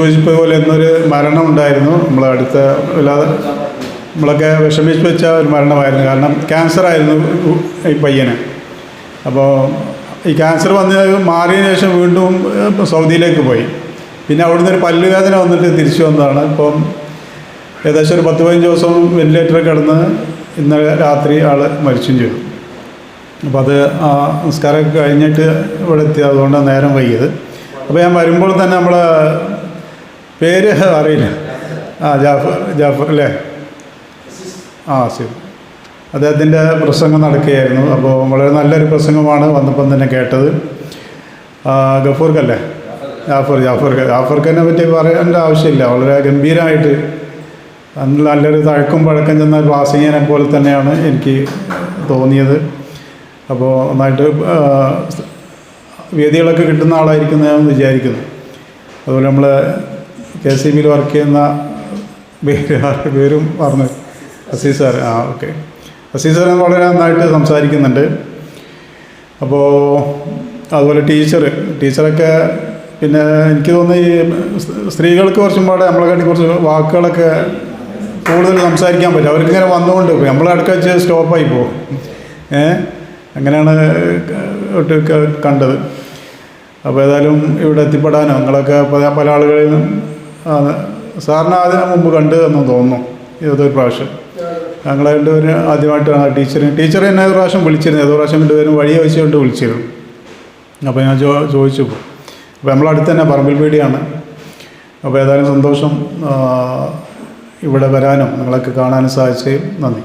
സൂചിപ്പിച്ചതുപോലെ ഇന്നൊരു മരണം ഉണ്ടായിരുന്നു. നമ്മളെ അടുത്ത വല്ലാതെ നമ്മളൊക്കെ വിഷമിച്ച് വെച്ച ഒരു മരണമായിരുന്നു. കാരണം ക്യാൻസർ ആയിരുന്നു ഈ പയ്യന്. അപ്പോൾ ഈ ക്യാൻസർ വന്ന് മാറിയതിന് ശേഷം വീണ്ടും സൗദിയിലേക്ക് പോയി. പിന്നെ അവിടുന്ന് ഒരു പല്ലുവേദന വന്നിട്ട് തിരിച്ചു വന്നതാണ്. ഇപ്പം ഏകദേശം ഒരു പത്ത് പതിനഞ്ച് ദിവസം വെന്റിലേറ്ററിൽ കിടന്ന് ഇന്നലെ രാത്രി ആൾ മരിച്ചും ചെയ്തു. അപ്പോൾ അത് ആ നിസ്കാരമൊക്കെ കഴിഞ്ഞിട്ട് ഇവിടെ എത്തി അതുകൊണ്ടാണ് നേരം വൈകിയത്. അപ്പോൾ ഞാൻ വരുമ്പോൾ തന്നെ നമ്മളെ പേര് അറിയില്ല. ആ ജാഫർ ജാഫർ അല്ലേ? ആ ശരി. അദ്ദേഹത്തിന്റെ പ്രസംഗം നടക്കുകയായിരുന്നു. അപ്പോൾ വളരെ നല്ലൊരു പ്രസംഗമാണ് വന്നപ്പം തന്നെ കേട്ടത്. ഗഫൂർക്കല്ലേ? ജാഫർ ജാഫർ ജാഫർക്കനെ പറ്റി പറയേണ്ട ആവശ്യമില്ല. വളരെ ഗംഭീരമായിട്ട് നല്ലൊരു തഴക്കും പഴക്കം ചെന്ന ക്ലാസിങ്ങിനെ പോലെ തന്നെയാണ് എനിക്ക് തോന്നിയത്. അപ്പോൾ നന്നായിട്ട് വേദികളൊക്കെ കിട്ടുന്ന ആളായിരിക്കുന്ന ഞാൻ വിചാരിക്കുന്നു. അതുപോലെ നമ്മൾ കെ സി ബിയിൽ വർക്ക് ചെയ്യുന്ന പേര് പേരും പറഞ്ഞു അസീസ് സാർ. ആ ഓക്കെ. അസീസ് സാർ വളരെ നന്നായിട്ട് സംസാരിക്കുന്നുണ്ട്. അപ്പോൾ അതുപോലെ ടീച്ചർ ടീച്ചറൊക്കെ പിന്നെ എനിക്ക് തോന്നുന്നു ഈ സ്ത്രീകൾക്ക് കുറച്ചും പാടെ നമ്മളെ കാട്ടി കുറച്ച് വാക്കുകളൊക്കെ കൂടുതൽ സംസാരിക്കാൻ പറ്റും. അവർക്കിങ്ങനെ വന്നുകൊണ്ട് പോയി. നമ്മളെ അടുക്ക വെച്ച് സ്റ്റോപ്പായി പോകും. ഏ? അങ്ങനെയാണ് കണ്ടത്. അപ്പോൾ ഏതായാലും ഇവിടെ എത്തിപ്പെടാനോ? നിങ്ങളൊക്കെ പല പല ആളുകളെയും ആ, സാറിന് അതിനു മുമ്പ് കണ്ടു എന്ന് തോന്നുന്നു ഏതൊരു പ്രാവശ്യം. ഞങ്ങളെ രണ്ടുപേരും ആദ്യമായിട്ടാണ് ടീച്ചറിന് ടീച്ചർ എന്നെ ഒരു പ്രാവശ്യം വിളിച്ചിരുന്നു. ഏതോ പ്രാവശ്യം രണ്ടുപേരും വഴി വെച്ചുകൊണ്ട് വിളിച്ചിരുന്നു. അപ്പോൾ ഞാൻ ചോ ചോദിച്ചു. അപ്പോൾ നമ്മളടുത്ത് തന്നെ പറമ്പിൽ പീടിയാണ്. അപ്പോൾ ഏതായാലും സന്തോഷം ഇവിടെ വരാനും നിങ്ങളൊക്കെ കാണാനും സാധിച്ചേയും നന്ദി.